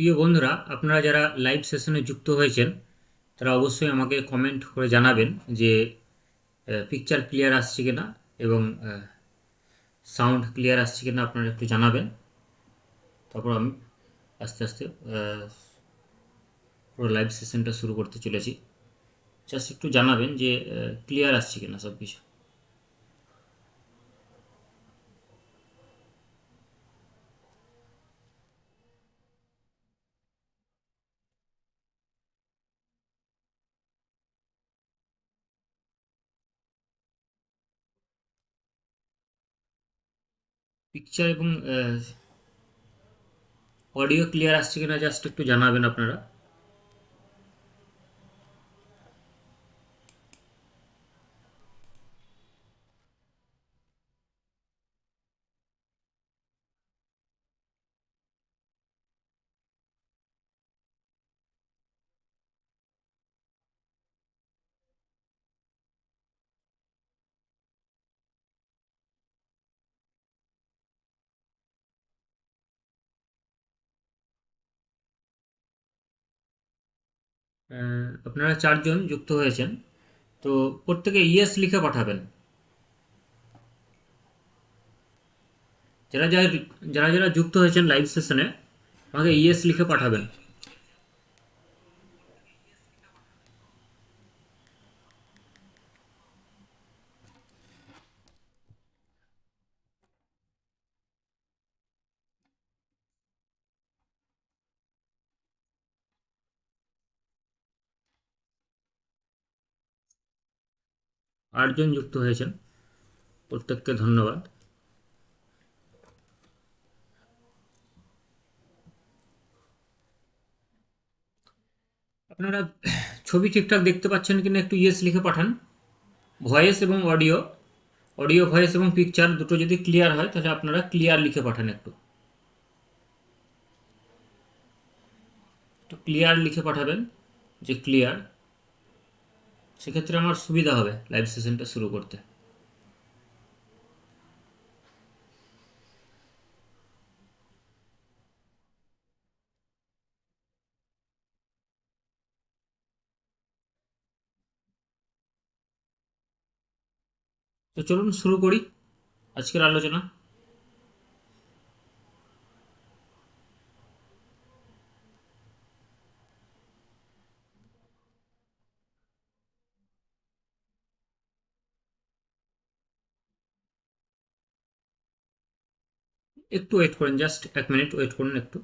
প্রিয় বন্ধুরা, আপনারা যারা লাইভ সেশনে যুক্ত হয়েছেন, তারা অবশ্যই আমাকে কমেন্ট করে জানাবেন যে পিকচার ক্লিয়ার আসছে কিনা এবং সাউন্ড ক্লিয়ার আসছে কিনা আপনারা একটু জানাবেন। তারপর আমি আস্তে আস্তে পুরো লাইভ সেশনটা শুরু করতে চলেছি। জাস্ট একটু জানাবেন যে ক্লিয়ার আসছে কিনা সব কিছু পিকচার এবং অডিও ক্লিয়ার আসছে কিনা জাস্ট একটু জানাবেন আপনারা। আপনারা চারজন যুক্ত হয়েছেন, তো প্রত্যেকে ইয়েস লিখে পাঠাবেন। যারা যারা যারা যারা যুক্ত হয়েছেন লাইভ সেশনে আমাকে ইয়েস লিখে পাঠাবেন। আটজন যুক্ত হয়েছেন। প্রত্যেককে ধন্যবাদ। আপনারা ছবি ঠিকঠাক দেখতে পাচ্ছেন কিনা একটু ইয়েস লিখে পাঠান। ভয়েস এবং অডিও অডিও, ভয়েস এবং পিকচার দুটো যদি ক্লিয়ার হয়, তাহলে আপনারা ক্লিয়ার লিখে পাঠান একটু। একটু ক্লিয়ার লিখে পাঠাবেন, যে ক্লিয়ার। সেক্ষেত্রে আমার সুবিধা হবে লাইভ সেশনটা শুরু করতে। তো চলুন শুরু করি আজকের আলোচনা। একটু ওয়েট করেন জাস্ট এক মিনিট ওয়েট করুন একটু।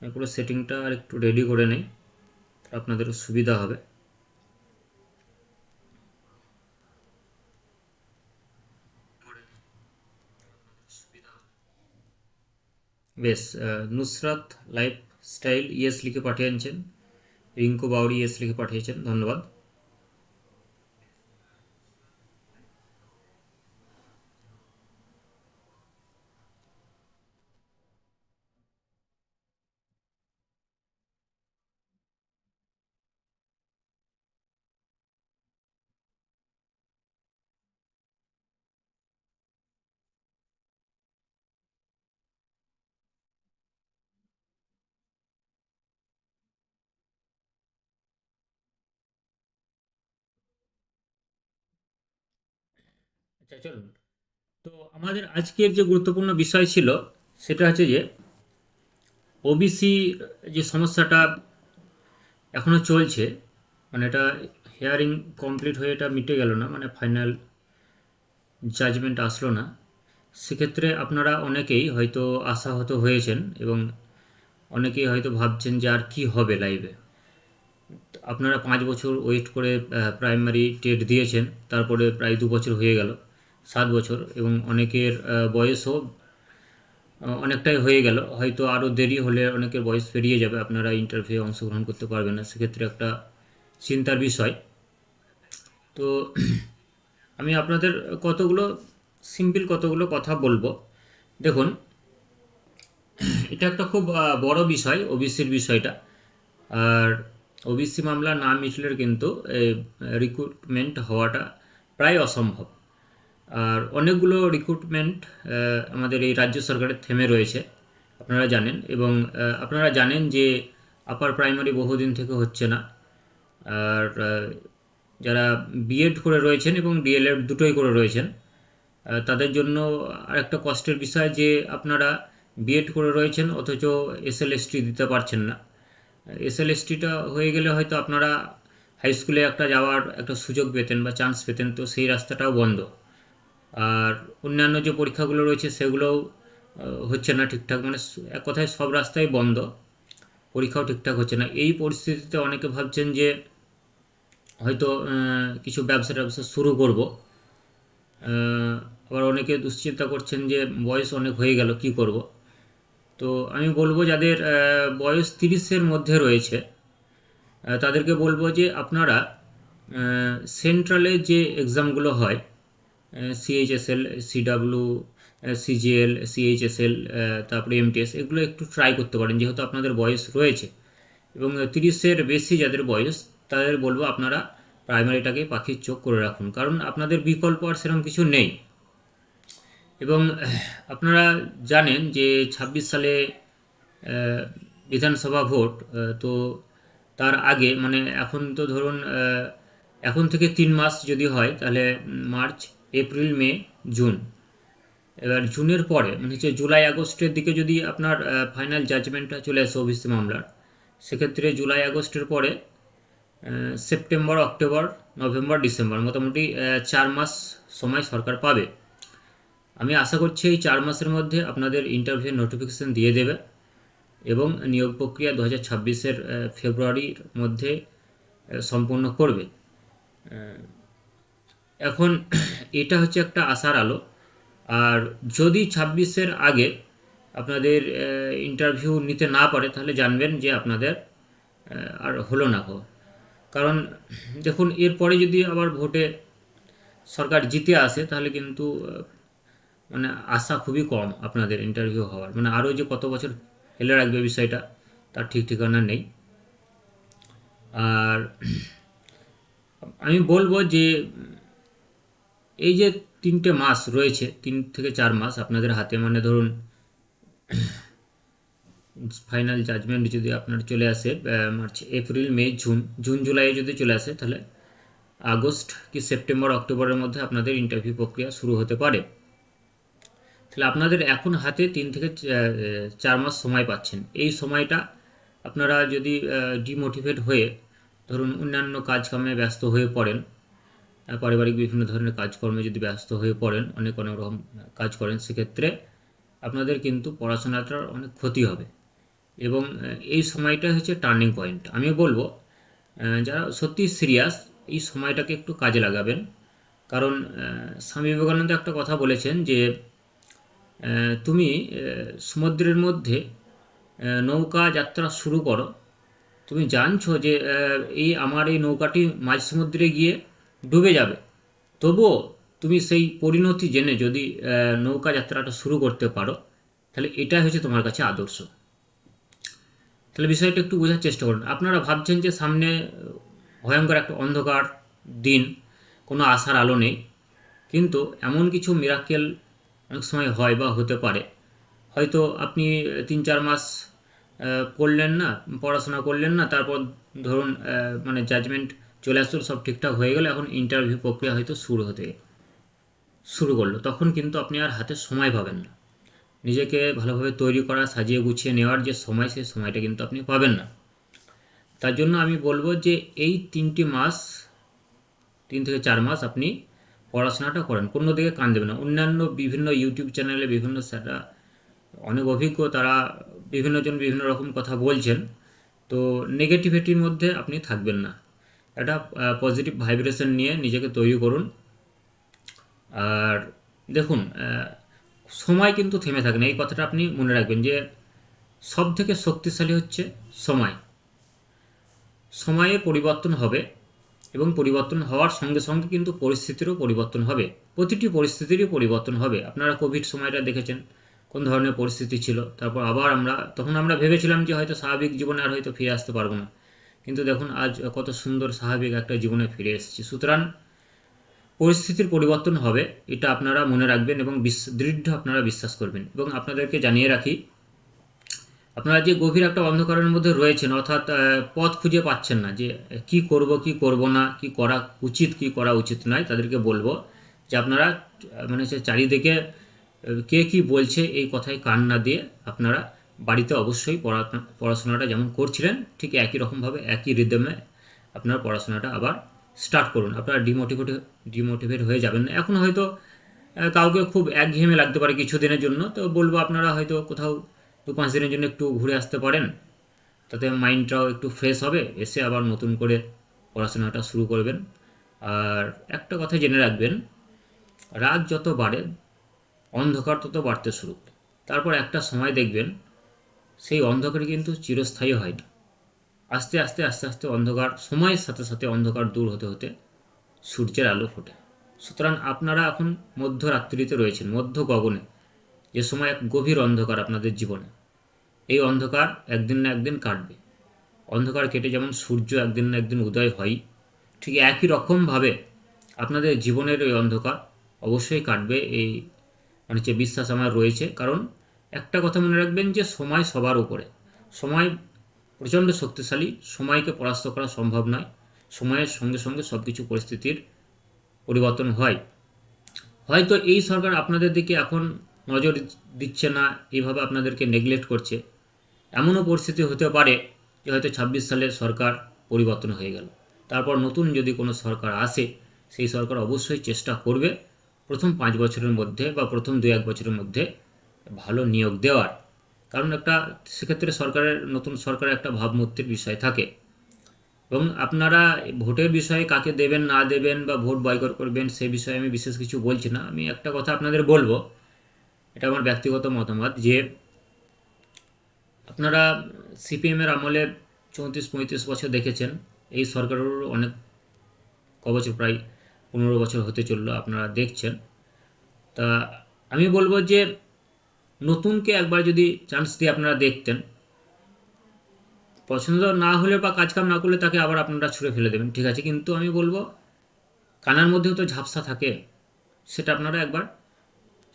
আমি সেটিংটা আর একটু রেডি করে নেই আপনাদেরও সুবিধা হবে। বেশ নুসরাত লাইফ স্টাইল ইয়েস লিখে পাঠিয়েছেন রিঙ্কু বাউরি ইয়েস লিখে পাঠিয়েছেন, ধন্যবাদ। আচ্ছা চলুন। তো আমাদের আজকের যে গুরুত্বপূর্ণ বিষয় ছিল, সেটা হচ্ছে যে ওবিসি যে সমস্যাটা এখনও চলছে মানে এটা হিয়ারিং কমপ্লিট হয়ে এটা মিটে গেল না মানে ফাইনাল জাজমেন্ট আসলো না। সেক্ষেত্রে আপনারা অনেকেই হয়তো আশাহত হয়েছেন এবং অনেকেই হয়তো ভাবছেন যে আর কি হবে লাইভে আপনারা পাঁচ বছর ওয়েট করে প্রাইমারি টেট দিয়েছেন, তারপরে প্রায় দু বছর হয়ে গেল। সাত বছর এবং অনেকের বয়সও অনেকটাই হয়ে গেল। হয়তো আরও দেরি হলে অনেকের বয়স পেরিয়ে যাবে, আপনারা ইন্টারভিউ অংশগ্রহণ করতে পারবেন না। সেক্ষেত্রে একটা চিন্তার বিষয়। তো আমি আপনাদের কতগুলো সিম্পল কতগুলো কথা বলব। দেখুন, এটা একটা খুব বড় বিষয় ওবিসির বিষয়টা। আর ওবিসি মামলা না মিটলে কিন্তু রিক্রুটমেন্ট হওয়াটা প্রায় অসম্ভব। আর অনেকগুলো রিক্রুটমেন্ট আমাদের এই রাজ্য সরকারের থেমে রয়েছে, আপনারা জানেন। এবং আপনারা জানেন যে আপার প্রাইমারি বহুদিন থেকে হচ্ছে না। আর যারা বিএড করে রয়েছেন এবং ডিএলএড দুটোই করে রয়েছেন তাদের জন্য আরেকটা কষ্টের বিষয় যে আপনারা বিএড করে রয়েছেন, অথচ এসএলএসটি দিতে পারছেন না। এসএলএসটিটা হয়ে গেলে হয়তো আপনারা হাই স্কুলে একটা যাওয়ার একটা সুযোগ পেতেন বা চান্স পেতেন, তো সেই রাস্তাটাও বন্ধ। আর অন্যান্য যে পরীক্ষাগুলো রয়েছে সেগুলোও হচ্ছে না ঠিকঠাক। মানে এক কথায় সব রাস্তাই বন্ধ। পরীক্ষাও ঠিকঠাক হচ্ছে না। এই পরিস্থিতিতে অনেকে ভাবছেন যে হয়তো কিছু ব্যবসা ট্যাবসা শুরু করব। আবার অনেকে দুশ্চিন্তা করছেন যে বয়স অনেক হয়ে গেল, কি করব? তো আমি বলব যাদের বয়স তিরিশের মধ্যে রয়েছে তাদেরকে বলব যে আপনারা সেন্ট্রালে যে এক্সামগুলো হয় সিএইচএসএল সিডাব্লিউ সিজিএল সিএইচএসএল তারপরে এমটিএস এগুলো একটু ট্রাই করতে পারেন, যেহেতু আপনাদের বয়স রয়েছে। এবং তিরিশের বেশি যাদের বয়স, তাদের বলব আপনারা প্রাইমারিটাকে পাখির চোখ করে রাখুন, কারণ আপনাদের বিকল্প আর সেরকম কিছু নেই। এবং আপনারা জানেন যে ছাব্বিশ সালে বিধানসভা ভোট তো তার আগে মানে এখন তো ধরুন এখন থেকে তিন মাস যদি হয়, তাহলে মার্চ এপ্রিল, মে, জুন। এবার জুনের পরে মানে হচ্ছে জুলাই, আগস্টের দিকে যদি আপনার ফাইনাল জাজমেন্টটা চলে আসে ওবিসি মামলার, সেক্ষেত্রে জুলাই, আগস্টের পরে সেপ্টেম্বর অক্টোবর নভেম্বর ডিসেম্বর মোটামুটি চার মাস সময় সরকার পাবে। আমি আশা করছি এই চার মাসের মধ্যে আপনাদের ইন্টারভিউ নোটিফিকেশন দিয়ে দেবে এবং নিয়োগ প্রক্রিয়া দু হাজার ছাব্বিশের ফেব্রুয়ারির মধ্যে সম্পন্ন করবে। এখন এটা হচ্ছে একটা আশার আলো। আর যদি ছাব্বিশের আগে আপনাদের ইন্টারভিউ নিতে না পারে, তাহলে জানবেন যে আপনাদের আর হলো না হো কারণ দেখুন, এরপরে যদি আবার ভোটে সরকার জিতে আসে, তাহলে কিন্তু মানে আশা খুবই কম আপনাদের ইন্টারভিউ হওয়ার। মানে আরও যে কত বছর ফেলে রাখবে বিষয়টা, তার ঠিক ঠিকানা নেই। আর আমি বলব যে এই যে তিনটে মাস রয়েছে, তিন থেকে চার মাস আপনাদের হাতে মানে ধরুন ফাইনাল জাজমেন্ট যদি আপনার চলে আসে March April May June June জুলাইয়ে যদি চলে আসে, তাহলে আগস্ট কি সেপ্টেম্বর অক্টোবরের মধ্যে আপনাদের ইন্টারভিউ প্রক্রিয়া শুরু হতে পারে। তাহলে আপনাদের এখন হাতে তিন থেকে চার মাস সময় পাচ্ছেন। এই সময়টা আপনারা যদি ডিমোটিভেট হয়ে, ধরুন অন্যান্য কাজকামে ব্যস্ত হয়ে পড়েন পারিবারিক বিভিন্ন ধরনের কাজকর্মে যদি ব্যস্ত হয়ে পড়েন, অনেক অনেক রকম কাজ করেন, সেক্ষেত্রে আপনাদের কিন্তু পড়াশোনাটার অনেক ক্ষতি হবে। এবং এই সময়টা হচ্ছে টার্নিং পয়েন্ট আমি বলব যারা সত্যি সিরিয়াস এই সময়টাকে একটু কাজে লাগাবেন। কারণ স্বামী বিবেকানন্দ একটা কথা বলেছেন যে তুমি সমুদ্রের মধ্যে নৌকা যাত্রা শুরু করো। তুমি জানছো যে এই, আমার এই নৌকাটি মাঝ সমুদ্রে গিয়ে ডুবে যাবে। তবুও তুমি সেই পরিণতি জেনে যদি নৌকা যাত্রাটা শুরু করতে পারো, তাহলে এটাই হচ্ছে তোমার কাছে আদর্শ। তাহলে বিষয়টা একটু বোঝার চেষ্টা করুন। আপনারা ভাবছেন যে সামনে ভয়ঙ্কর একটা অন্ধকার দিন, কোনো আশার আলো নেই, কিন্তু এমন কিছু মিরাকেল অনেক সময় হয় বা হতে পারে। হয়তো আপনি তিন চার মাস করলেন না, পড়াশোনা করলেন না, তারপর ধরুন মানে জাজমেন্ট চলে আসলো সব ঠিকঠাক হয়ে গেল, এখন ইন্টারভিউ প্রক্রিয়া হয়তো শুরু হতে, শুরু করল। তখন কিন্তু আপনি আর হাতে সময় পাবেন না। নিজেকে ভালোভাবে তৈরি করা, সাজিয়ে গুছিয়ে নেওয়ার যে সময়, সেই সময়টা কিন্তু আপনি পাবেন না। তার জন্য আমি বলব যে এই তিনটি মাস, তিন থেকে চার মাস আপনি পড়াশোনাটা করেন। কোনো দিকে কান দেবেন না। অন্যান্য বিভিন্ন ইউটিউব চ্যানেলে বিভিন্ন স্যাররা অনেক অভিজ্ঞ তারা বিভিন্নজন বিভিন্ন রকম কথা বলছেন। তো নেগেটিভিটির মধ্যে আপনি থাকবেন না। একটা পজিটিভ ভাইব্রেশন নিয়ে নিজেকে তৈরি করুন। আর দেখুন সময় কিন্তু থেমে থাকে না। এই কথাটা আপনি মনে রাখবেন যে সব থেকে শক্তিশালী হচ্ছে সময়। সময়ে পরিবর্তন হবে এবং পরিবর্তন হওয়ার সঙ্গে সঙ্গে কিন্তু পরিস্থিতিরও পরিবর্তন হবে। প্রতিটি পরিস্থিতিরই পরিবর্তন হবে। আপনারা কোভিড সময়টা দেখেছেন, কোন ধরনের পরিস্থিতি ছিল, তারপর আবার আমরা, তখন আমরা ভেবেছিলাম যে হয়তো স্বাভাবিক জীবনে আর হয়তো ফিরে আসতে পারব না। কিন্তু দেখুন আজ কত সুন্দর স্বাভাবিক একটা জীবনে ফিরে এসেছি। সুতরাং পরিস্থিতির পরিবর্তন হবে, এটা আপনারা মনে রাখবেন এবং দৃঢ় আপনারা বিশ্বাস করবেন। এবং আপনাদেরকে জানিয়ে রাখি, আপনারা যে গভীর একটা অন্ধকারের মধ্যে রয়েছেন, অর্থাৎ পথ খুঁজে পাচ্ছেন না যে কি করব কি করব না, কি করা উচিত, কি করা উচিত নয়, তাদেরকে বলব যে আপনারা মানে হচ্ছে চারিদিকে কে কি বলছে, এই কথায় কান না দিয়ে আপনারা বাড়িতে অবশ্যই পড়া পড়াশোনাটা যেমন করছিলেন, ঠিক একই রকমভাবে, একই রিদমে আপনার পড়াশোনাটা আবার স্টার্ট করুন। আপনারা ডিমোটিভেট ডিমোটিভেট হয়ে যাবেন না। এখন হয়তো কাউকে খুব একঘেয়েমে লাগতে পারে কিছুদিনের জন্য, তো বলব আপনারা হয়তো কোথাও দু পাঁচ দিনের জন্য একটু ঘুরে আসতে পারেন। তাতে মাইন্ডটাও একটু ফ্রেশ হবে, এসে আবার নতুন করে পড়াশোনাটা শুরু করবেন। আর একটা কথা জেনে রাখবেন, রাত যত বাড়ে, অন্ধকার তত বাড়তে শুরু। তারপর একটা সময় দেখবেন সেই অন্ধকার কিন্তু চিরস্থায়ী হয় না আস্তে আস্তে আস্তে আস্তে অন্ধকার, সময়ের সাথে সাথে অন্ধকার দূর হতে হতে সূর্যের আলো ফোটে। সুতরাং আপনারা এখন মধ্যরাত্রিতে রয়েছেন, মধ্য গগনে। যে সময় এক গভীর অন্ধকার আপনাদের জীবনে। এই অন্ধকার একদিন না একদিন কাটবে। অন্ধকার কেটে যেমন সূর্য একদিন না একদিন উদয় হয় ঠিক একই রকমভাবে আপনাদের জীবনের ওই অন্ধকার অবশ্যই কাটবে। এই মানে যে বিশ্বাস আমার রয়েছে, কারণ একটা কথা মনে রাখবেন যে সময় সবার উপরে। সময় প্রচণ্ড শক্তিশালী, সময়কে পরাস্ত করা সম্ভব নয়। সময়ের সঙ্গে সঙ্গে সব কিছু পরিস্থিতির পরিবর্তন হয়। হয়তো এই সরকার আপনাদের দিকে এখন নজর দিচ্ছে না, এইভাবে আপনাদেরকে নেগলেক্ট করছে। এমনও পরিস্থিতি হতে পারে যে হয়তো ছাব্বিশ সালে সরকার পরিবর্তন হয়ে গেল। তারপর নতুন যদি কোনো সরকার আসে, সেই সরকার অবশ্যই চেষ্টা করবে প্রথম পাঁচ বছরের মধ্যে বা প্রথম দু এক বছরের মধ্যে ভালো নিয়োগ দেওয়ার। কারণ একটা, সেক্ষেত্রে সরকারের, নতুন সরকারের একটা ভাবমূর্তির বিষয় থাকে। এবং আপনারা ভোটের বিষয়ে কাকে দেবেন, না দেবেন বা ভোট বয়কট করবেন, সে বিষয়ে আমি বিশেষ কিছু বলছি না। আমি একটা কথা আপনাদের বলব। এটা আমার ব্যক্তিগত মতামত যে, আপনারা সিপিএমের আমলে চৌত্রিশ, পঁয়ত্রিশ বছর দেখেছেন। এই সরকারেরও অনেক ক বছর প্রায় পনেরো বছর হতে চলল আপনারা দেখছেন। তা আমি বলব যে নতুনকে একবার যদি চান্স দিয়ে আপনারা দেখতেন, পছন্দ না হলে বা কাজকাম না করলে তাকে আবার আপনারা ছুঁড়ে ফেলে দেবেন, ঠিক আছে? কিন্তু আমি বলব, কানার মধ্যেও তো ঝাপসা থাকে, সেটা আপনারা একবার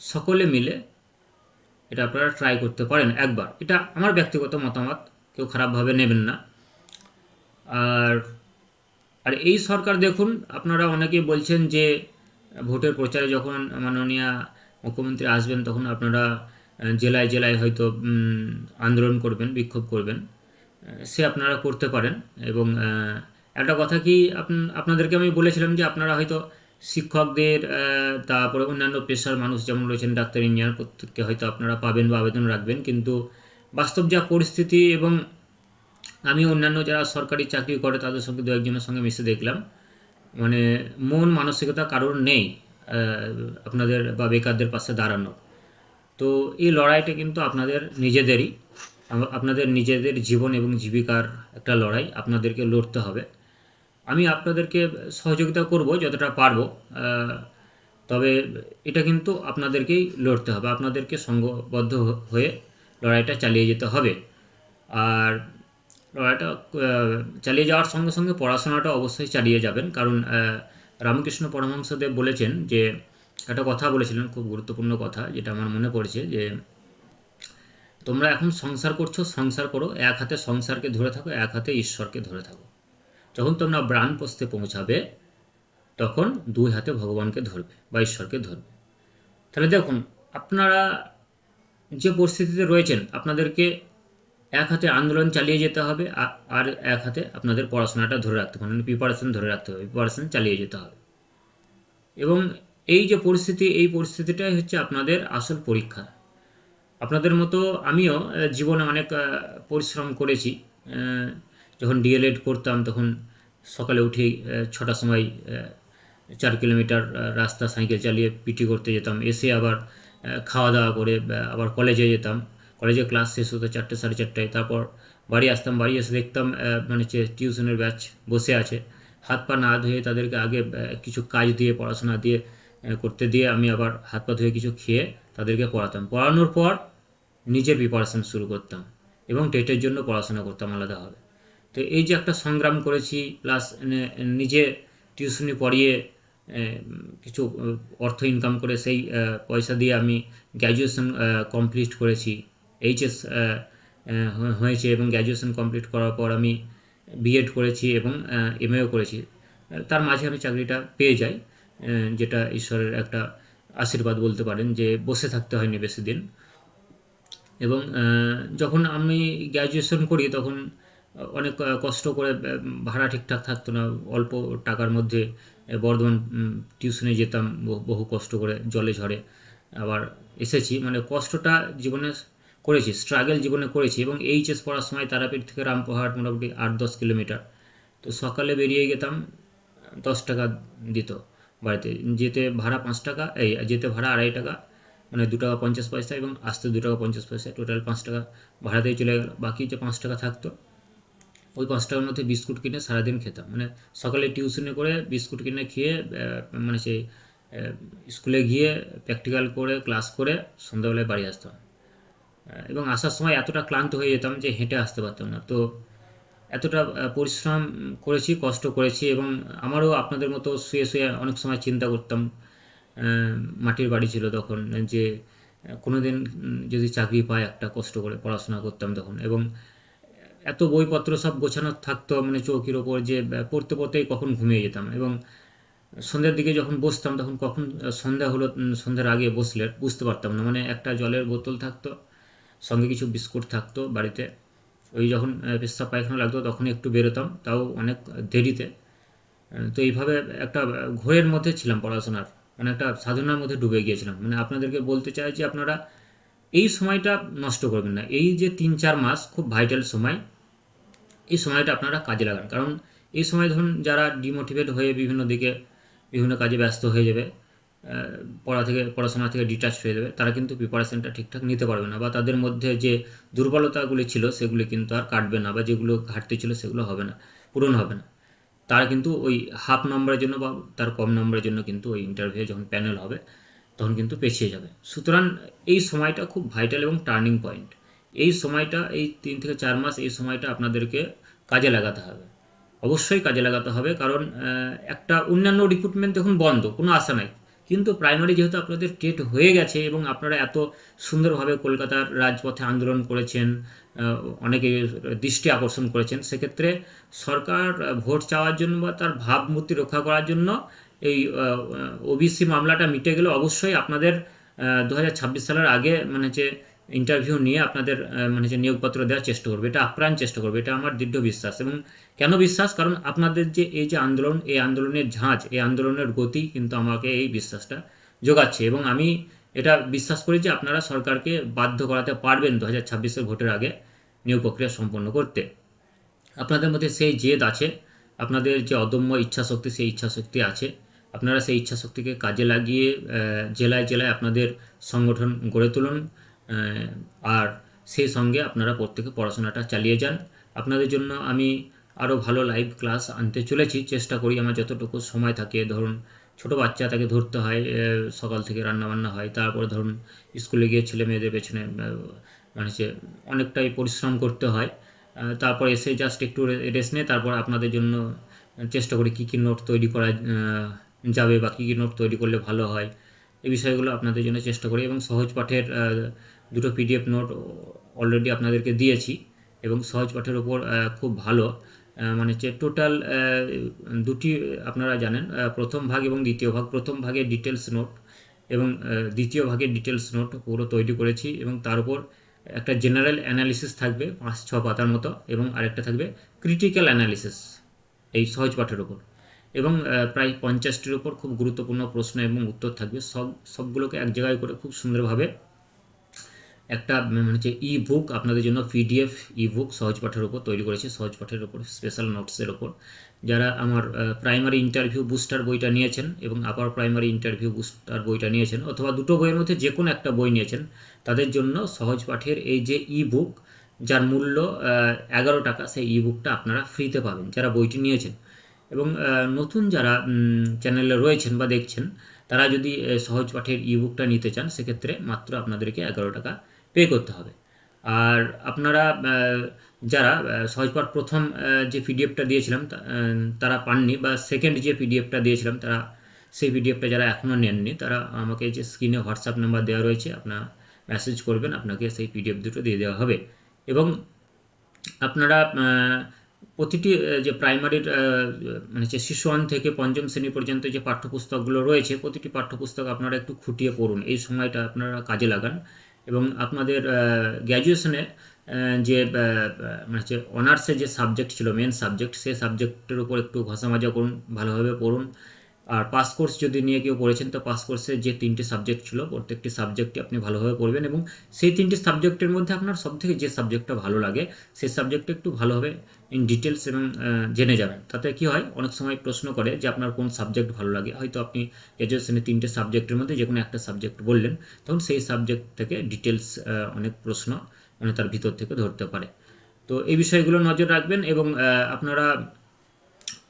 সকলে মিলে এটা আপনারা ট্রাই করতে পারেন একবার। এটা আমার ব্যক্তিগত মতামত, কেউ খারাপভাবে নেবেন না। আর আর এই সরকার দেখুন, আপনারা অনেকেই বলছেন যে, ভোটের প্রচারে যখন মাননীয় মুখ্যমন্ত্রী আসবেন, তখন আপনারা জেলায় জেলায় হয়তো আন্দোলন করবেন, বিক্ষোভ করবেন। সে আপনারা করতে পারেন এবং একটা কথা কি আপনাদেরকে আমি বলেছিলাম যে আপনারা হয়তো শিক্ষকদের তারপরে অন্যান্য পেশার মানুষ যেমন রয়েছেন ডাক্তার, ইঞ্জিনিয়ার প্রত্যেককে হয়তো আপনারা পাবেন বা আবেদন রাখবেন। কিন্তু বাস্তব যা পরিস্থিতি এবং আমি অন্যান্য যারা সরকারি চাকরি করে তাদের সঙ্গে দু একজনের সঙ্গে মিশে দেখলাম মানে মন মানসিকতা কারোর নেই আপনাদের বা বেকারদের পাশে দাঁড়ানো তো এই লড়াইটা কিন্তু আপনাদের নিজেদেরই। আপনাদের নিজেদের জীবন এবং জীবিকার একটা লড়াই, আপনাদেরকে লড়তে হবে। আমি আপনাদেরকে সহযোগিতা করব যতটা পারব তবে এটা কিন্তু আপনাদেরকেই লড়তে হবে, আপনাদেরকে সঙ্গবদ্ধ হয়ে লড়াইটা চালিয়ে যেতে হবে। আর লড়াইটা চালিয়ে যাওয়ার সঙ্গে সঙ্গে পড়াশোনাটা অবশ্যই চালিয়ে যাবেন। কারণ রামকৃষ্ণ পরমহংসদেব বলেছেন যে একটা কথা বলেছিলেন, খুব গুরুত্বপূর্ণ কথা, যেটা আমার মনে পড়েছে যে তোমরা এখন সংসার করছ, সংসার করো, এক হাতে সংসারকে ধরে থাকো, এক হাতে ঈশ্বরকে ধরে থাকো। যখন তোমরা ব্রাণ পোস্তে পৌঁছাবে, তখন দুই হাতে ভগবানকে ধরবে বা ঈশ্বরকে ধরবে। তাহলে দেখুন, আপনারা যে পরিস্থিতিতে রয়েছেন, আপনাদেরকে এক হাতে আন্দোলন চালিয়ে যেতে হবে আর এক হাতে আপনাদের পড়াশোনাটা ধরে রাখতে হবে মানে প্রিপারেশন ধরে রাখতে হবে প্রিপারেশন চালিয়ে যেতে হবে। এবং এই যে পরিস্থিতি, এই পরিস্থিতিটাই হচ্ছে আপনাদের আসল পরীক্ষা। আপনাদের মতো আমিও জীবনে অনেক পরিশ্রম করেছি। যখন ডিএলএড করতাম, তখন সকালে উঠেই ছটার সময় চার কিলোমিটার রাস্তা সাইকেল চালিয়ে পিটি করতে যেতাম। এসে আবার খাওয়া দাওয়া করে আবার কলেজে যেতাম। কলেজে ক্লাস শেষ হতো চারটে, সাড়ে চারটায়। তারপর বাড়ি আসতাম, বাড়ি এসে দেখতাম মানে যে টিউশনের ব্যাচ বসে আছে। হাত পা না ধুয়ে তাদেরকে আগে কিছু কাজ দিয়ে, পড়াশোনা দিয়ে করতে দিয়ে আমি আবার হাত পা ধুয়ে কিছু খেয়ে তাদেরকে পড়াতাম। পড়ানোর পর নিজের প্রিপারেশন শুরু করতাম এবং টেটের জন্য পড়াশোনা করতাম আলাদাভাবে তো এই যে একটা সংগ্রাম করেছি প্লাস নিজে টিউশনি পড়িয়ে কিছু অর্থ ইনকাম করে সেই পয়সা দিয়ে আমি গ্র্যাজুয়েশন কমপ্লিট করেছি। এইচএস হয়েছে এবং গ্র্যাজুয়েশন কমপ্লিট করার পর আমি বিএড করেছি এবং এমএও করেছি। তার মাঝে আমি চাকরিটা পেয়ে যাই। যেটা ঈশ্বরের একটা আশীর্বাদ বলতে পারেন যে বসে থাকতে হয়নি বেশি দিন। এবং যখন আমি গ্র্যাজুয়েশন করি, তখন অনেক কষ্ট করে ভাড়া ঠিকঠাক থাকতো না। অল্প টাকার মধ্যে বর্ধমান টিউশনে যেতাম। বহু- কষ্ট করে জলে ঝড়ে আবার এসেছি। মানে কষ্টটা জীবনে করেছি স্ট্রাগল জীবনে করেছি। এবং এইচএস পড়ার সময় তারাপীঠ থেকে রামপুরহাট মোটামুটি আট দশ কিলোমিটার। তো সকালে বেরিয়ে গেতাম, দশ টাকা দিত। বাড়িতে। যেতে ভাড়া পাঁচ টাকা, এই যেতে ভাড়া আড়াই টাকা মানে দু টাকা পঞ্চাশ পয়সা এবং আসতে দু টাকা পঞ্চাশ পয়সা টোটাল পাঁচ টাকা ভাড়াতেই চলে গেল। বাকি যে পাঁচ টাকা থাকতো, ওই পাঁচ টাকার মধ্যে বিস্কুট কিনে সারাদিন খেতাম। মানে সকালে টিউশনে করে বিস্কুট কিনে খেয়ে মানে সেই স্কুলে গিয়ে প্র্যাকটিক্যাল করে ক্লাস করে সন্ধ্যাবেলায় বাড়ি আসতাম। এবং আসার সময় এতটা ক্লান্ত হয়ে যেতাম যে হেঁটে আসতে পারতাম না। তো এতটা পরিশ্রম করেছি, কষ্ট করেছি এবং আমারও আপনাদের মতো শুয়ে শুয়ে অনেক সময় চিন্তা করতাম মাটির বাড়ি ছিল তখন যে কোনো দিন যদি চাকরি পাই একটা কষ্ট করে পড়াশোনা করতাম তখন এবং এত বইপত্র সব গোছানো থাকতো মানে চৌকির ওপর যে পড়তে পড়তেই কখন ঘুমিয়ে যেতাম এবং সন্ধ্যার দিকে যখন বসতাম তখন কখন সন্ধ্যা হলো সন্ধ্যার আগে বসলে বুঝতে পারতাম না। মানে একটা জলের বোতল থাকতো, সঙ্গে কিছু বিস্কুট থাকতো বাড়িতে। ওই যখন পেশাব পায়খানা লাগতো তখনই একটু বেরোতাম, তাও অনেক দেরিতে। তো এইভাবে একটা ঘোরের মধ্যে ছিলাম পড়াশোনার মানে একটা সাধনার মধ্যে ডুবে গিয়েছিলাম। মানে আপনাদেরকে বলতে চাই যে আপনারা এই সময়টা নষ্ট করবেন না। এই যে তিন চার মাস খুব ভাইটাল সময়, এই সময়টা আপনারা কাজে লাগান। কারণ এই সময় ধরুন যারা ডিমোটিভেট হয়ে বিভিন্ন দিকে বিভিন্ন কাজে ব্যস্ত হয়ে যাবে পড়া থেকে, পড়াশোনা থেকে ডিটাচ হয়ে যাবে, তারা কিন্তু প্রিপারেশনটা ঠিকঠাক নিতে পারবে না বা তাদের মধ্যে যে দুর্বলতাগুলি ছিল, সেগুলি কিন্তু আর কাটবে না বা যেগুলো ঘাটতি ছিল, সেগুলো হবে না, পূরণ হবে না। তারা কিন্তু ওই হাফ নম্বরের জন্য বা তার কম নম্বরের জন্য কিন্তু ওই ইন্টারভিউ যখন প্যানেল হবে, তখন কিন্তু পেছিয়ে যাবে। সুতরাং এই সময়টা খুব ভাইটাল এবং টার্নিং পয়েন্ট এই সময়টা, এই তিন থেকে চার মাস এই সময়টা আপনাদেরকে কাজে লাগাতে হবে। অবশ্যই কাজে লাগাতে হবে, কারণ একটা অন্যান্য রিক্রুটমেন্ট এখন বন্ধ, কোনো আশা নাই। কিন্তু প্রাইমারি যেহেতু আপনাদের টেট হয়ে গেছে এবং আপনারা এত সুন্দরভাবে কলকাতার রাজপথে আন্দোলন করেছেন অনেকে দৃষ্টি আকর্ষণ করেছেন, সেক্ষেত্রে সরকার ভোট চাওয়ার জন্য বা তার ভাবমূর্তি রক্ষা করার জন্য এই ওবিসি মামলাটা মিটে গেলে অবশ্যই আপনাদের দু হাজার ছাব্বিশ সালের আগে মানে যে ইন্টারভিউ নিয়ে আপনাদের মানে যে নিয়োগপত্র দেওয়ার চেষ্টা করবে, এটা আপ্রাণ চেষ্টা করবে, এটা আমার দৃঢ় বিশ্বাস। এবং কেন বিশ্বাস? কারণ আপনাদের যে এই যে আন্দোলন, এই আন্দোলনের ঝাঁজ, এই আন্দোলনের গতি কিন্তু আমাকে এই বিশ্বাসটা যোগাচ্ছে এবং আমি এটা বিশ্বাস করি যে আপনারা সরকারকে বাধ্য করাতে পারবেন দু হাজার ছাব্বিশের ভোটের আগে নিয়োগ প্রক্রিয়া সম্পন্ন করতে। আপনাদের মধ্যে সেই জেদ আছে, আপনাদের যে অদম্য ইচ্ছাশক্তি, সেই ইচ্ছাশক্তি আছে। আপনারা সেই ইচ্ছাশক্তিকে কাজে লাগিয়ে জেলায় জেলায় আপনাদের সংগঠন গড়ে তুলুন। আর সেই সঙ্গে আপনারা প্রত্যেকে পড়াশোনাটা চালিয়ে যান। আপনাদের জন্য আমি আরও ভালো লাইভ ক্লাস আনতে চলেছি। চেষ্টা করি আমার যতটুকু সময় থাকে। ধরুন ছোট বাচ্চা তাকে ধরতে হয় সকাল থেকে রান্নাবান্না হয়, তারপরে ধরুন স্কুলে গিয়ে ছেলে মেয়েদের পেছনে মানে হচ্ছে অনেকটাই পরিশ্রম করতে হয়। তারপর এসে জাস্ট একটু রেস্ট নিয়ে তারপর আপনাদের জন্য চেষ্টা করি কী কী নোট তৈরি করা যাবে বা কী কী নোট তৈরি করলে ভালো হয়। এই বিষয়গুলো আপনাদের জন্য চেষ্টা করি এবং সহজ পাঠের দুটো পিডিএফ নোট অলরেডি আপনাদেরকে দিয়েছি এবং সহজ পাঠের ওপর খুব ভালো। মানে হচ্ছে টোটাল দুটি, আপনারা জানেন প্রথম ভাগ এবং দ্বিতীয় ভাগ। প্রথম ভাগের ডিটেলস নোট এবং দ্বিতীয় ভাগের ডিটেলস নোট পুরো তৈরি করেছি এবং তার উপর একটা জেনারেল অ্যানালিসিস থাকবে, পাঁচ, ছ পাতার মতো এবং আরেকটা থাকবে ক্রিটিক্যাল অ্যানালিসিস এই সহজ পাঠের উপর। এবং প্রায় পঞ্চাশটির উপর খুব গুরুত্বপূর্ণ প্রশ্ন এবং উত্তর থাকবে। সব, সবগুলোকে এক জায়গায় করে খুব সুন্দরভাবে একটা মানে হচ্ছে ই বুক আপনাদের জন্য পিডিএফ ই বুক সহজ পাঠের উপর তৈরি করেছে, সহজ পাঠের উপর স্পেশাল নোটসের উপর। যারা আমার প্রাইমারি ইন্টারভিউ বুস্টার বইটা নিয়েছেন এবং আপার প্রাইমারি ইন্টারভিউ বুস্টার বইটা নিয়েছেন অথবা দুটো বইয়ের মধ্যে যে কোনো একটা বই নিয়েছেন, তাদের জন্য সহজ পাঠের এই যে ই বুক যার মূল্য এগারো টাকা, সেই ই বুকটা আপনারা ফ্রিতে পাবেন, যারা বইটি নিয়েছেন। এবং নতুন যারা চ্যানেলে রয়েছেন বা দেখছেন, তারা যদি সহজ পাঠের ই বুকটা নিতে চান, সেক্ষেত্রে মাত্র আপনাদেরকে এগারো টাকা পে করতে হবে। আর আপনারা যারা সহজপাঠ প্রথম যে পিডিএফটা দিয়েছিলাম তারা পাননি বা সেকেন্ড যে পিডিএফটা দিয়েছিলাম, তারা সেই পিডিএফটা যারা এখনও নেননি, তারা আমাকে যে স্ক্রিনে হোয়াটসঅ্যাপ নাম্বার দেওয়া রয়েছে, আপনার মেসেজ করবেন, আপনাকে সেই পিডিএফ দুটো দিয়ে দেওয়া হবে। এবং আপনারা প্রতিটি যে প্রাইমারির মানে যে শিশু ওয়ান থেকে পঞ্চম শ্রেণি পর্যন্ত যে পাঠ্যপুস্তকগুলো রয়েছে, প্রতিটি পাঠ্যপুস্তক আপনারা একটু খুঁটিয়ে পড়ুন। এই সময়টা আপনারা কাজে লাগান। এবং আপনাদের গ্র্যাজুয়েশনে যে মানে হচ্ছে অনার্সের যে সাবজেক্ট ছিল মেন সাবজেক্ট সেই সাবজেক্টের উপর একটু ঘষা মাজা করুন, ভালোভাবে পড়ুন। আর পাস কোর্স যদি নিয়ে কেউ পড়েছেন, তো পাস কোর্সে যে তিনটি সাবজেক্ট ছিল, প্রত্যেকটি সাবজেক্টে আপনি ভালোভাবে পড়বেন এবং সেই তিনটি সাবজেক্টের মধ্যে আপনার সবথেকে যে সাবজেক্টটা ভালো লাগে, সেই সাবজেক্টটা একটু ভালোভাবে ইন ডিটেলস এবং জেনে যাবেন। তাতে কি হয়, অনেক সময় প্রশ্ন করে যে আপনার কোন সাবজেক্ট ভালো লাগে। হয়তো আপনি গ্র্যাজুয়েশনে তিনটে সাবজেক্টের মধ্যে যে কোনো একটা সাবজেক্ট বললেন, তখন সেই সাবজেক্ট থেকে ডিটেলস অনেক প্রশ্ন মানে তার ভিতর থেকে ধরতে পারে। তো এই বিষয়গুলো নজর রাখবেন এবং আপনারা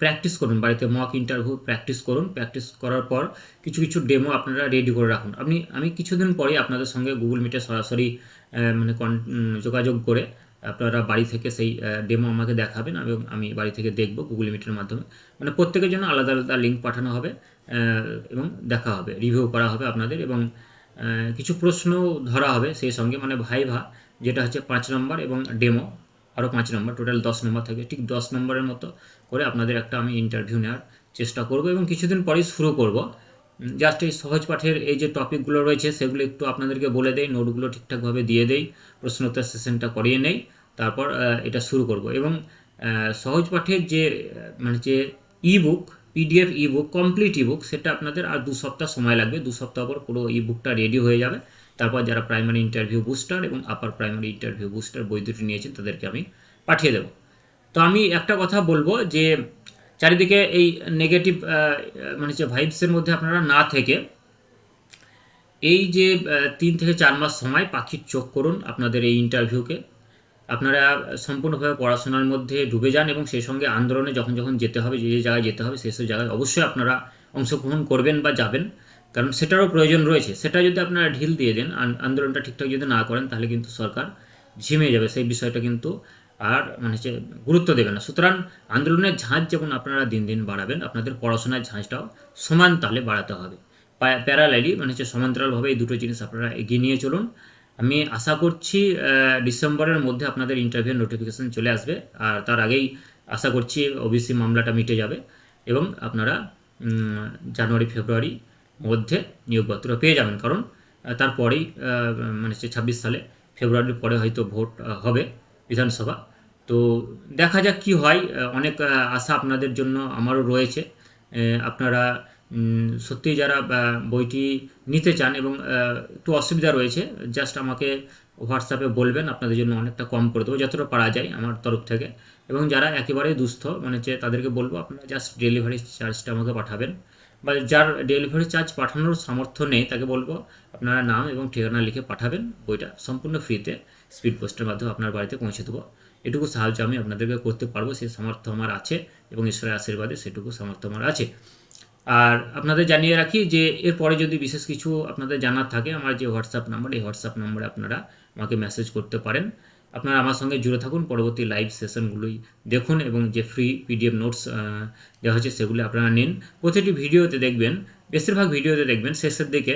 প্র্যাকটিস করুন, বাড়িতে মক ইন্টারভিউ প্র্যাকটিস করুন। প্র্যাকটিস করার পর কিছু কিছু ডেমো আপনারা রেডি করে রাখুন। আমি আমি কিছুদিন পরে আপনাদের সঙ্গে গুগল মিটে সরাসরি মানে যোগাযোগ করে আপনারা বাড়ি থেকে সেই ডেমো আমাকে দেখাবেন এবং আমি বাড়ি থেকে দেখব গুগল মিটের মাধ্যমে। মানে প্রত্যেকের জন্য আলাদা আলাদা লিঙ্ক পাঠানো হবে এবং দেখা হবে রিভিউ করা হবে আপনাদের এবং কিছু প্রশ্ন ধরা হবে সেই সঙ্গে। মানে ভাইভা যেটা হচ্ছে পাঁচ নম্বর এবং ডেমো আরও পাঁচ নম্বর টোটাল দশ নম্বর থাকবে ঠিক দশ নম্বরের মতো করে আপনাদের একটা আমি ইন্টারভিউ নেওয়ার চেষ্টা করব এবং কিছুদিন পরেই শুরু করব। জাস্ট এই সহজ পাঠের এই যে টপিকগুলো রয়েছে, সেগুলো একটু আপনাদেরকে বলে দেই নোটগুলো ঠিকঠাকভাবে দিয়ে দেই, প্রশ্নোত্তর সেশনটা করিয়ে নেই। তারপর এটা শুরু করব। এবং সহজ পাঠের যে মানে যে ই বুক পিডিএফ ই বুক কমপ্লিট ই বুক সেটা আপনাদের আর দু সপ্তাহ সময় লাগবে। দু সপ্তাহ পর পুরো ই বুকটা রেডি হয়ে যাবে। তারপর যারা প্রাইমারি ইন্টারভিউ বুস্টার এবং আপার প্রাইমারি ইন্টারভিউ বুস্টার বই দুটি নিয়েছেন, তাদেরকে আমি পাঠিয়ে দেবো। তো আমি একটা কথা বলব যে, চারিদিকে এই নেগেটিভ মানে যে ভাইবসের মধ্যে আপনারা না থেকে, এই যে তিন থেকে চার মাস সময় পাখির চোখ করুন আপনাদের এই ইন্টারভিউকে আপনারা সম্পূর্ণভাবে পড়াশোনার মধ্যে ডুবে যান এবং সেই সঙ্গে আন্দোলনে যখন যখন যেতে হবে, যে যে জায়গায় যেতে হবে, সেই সব জায়গায় অবশ্যই আপনারা অংশগ্রহণ করবেন বা যাবেন। কারণ সেটারও প্রয়োজন রয়েছে। সেটা যদি আপনারা ঢিল দিয়ে দেন আন্দোলনটা ঠিকঠাক যদি না করেন, তাহলে কিন্তু সরকার ঝিমে যাবে। সেই বিষয়টা কিন্তু আর মানে হচ্ছে গুরুত্ব দেবে না। সুতরাং আন্দোলনের ঝাঁজ যেমন আপনারা দিন দিন বাড়াবেন, আপনাদের পড়াশোনার ঝাঁজটাও সমান তালে বাড়াতে হবে। প্যারালালি মানে হচ্ছে সমান্তরালভাবে এই দুটো জিনিস আপনারা এগিয়ে নিয়ে চলুন। আমি আশা করছি ডিসেম্বরের মধ্যে আপনাদের ইন্টারভিউ নোটিফিকেশন চলে আসবে। আর তার আগেই আশা করছি ওবিসি মামলাটা মিটে যাবে এবং আপনারা জানুয়ারি, ফেব্রুয়ারি মধ্যে নিয়োগপত্র পেয়ে যাবেন। কারণ তারপরেই মানে হচ্ছে ছাব্বিশ সালে ফেব্রুয়ারির পরে হয়তো ভোট হবে বিধানসভা। তো দেখা যাক কি হয়। অনেক আশা আপনাদের জন্য আমারও রয়েছে। আপনারা সত্যি যারা বইটি নিতে চান এবং একটু অসুবিধা রয়েছে জাস্ট আমাকে হোয়াটসঅ্যাপে বলবেন, আপনাদের জন্য অনেকটা কম করে দেবো, যতটা পারা যায় আমার তরফ থেকে। এবং যারা একেবারেই দুস্থ মানে হচ্ছে তাদেরকে বলব, আপনারা জাস্ট ডেলিভারি চার্জটা আমাকে পাঠাবেন। বা যার ডেলিভারি চার্জ পাঠানোর সামর্থ্য নেই, তাকে বলব, আপনারা নাম এবং ঠিকানা লিখে পাঠাবেন বইটা সম্পূর্ণ ফ্রিতে স্পিড পোস্টের মাধ্যমে আপনার বাড়িতে পৌঁছে দেবো। এটুকু সাহায্য আমি আপনাদেরকে করতে পারব সেই সামর্থ্য আমার আছে এবং ঈশ্বরের আশীর্বাদে সেটুকু সামর্থ্য আমার আছে। আর আপনাদের জানিয়ে রাখি যে এরপরে যদি বিশেষ কিছু আপনাদের জানার থাকে, আমার যে হোয়াটসঅ্যাপ নাম্বার এই হোয়াটসঅ্যাপ নাম্বারে আপনারা আমাকে মেসেজ করতে পারেন। আপনারা আমার সঙ্গে জুড়ে থাকুন, পরবর্তী লাইভ সেশনগুলোই দেখুন এবং যে ফ্রি পিডিএফ নোটস দেওয়া হচ্ছে সেগুলো আপনারা নিন। প্রতিটি ভিডিওতে দেখবেন, বেশিরভাগ ভিডিওতে দেখবেন, শেষের দিকে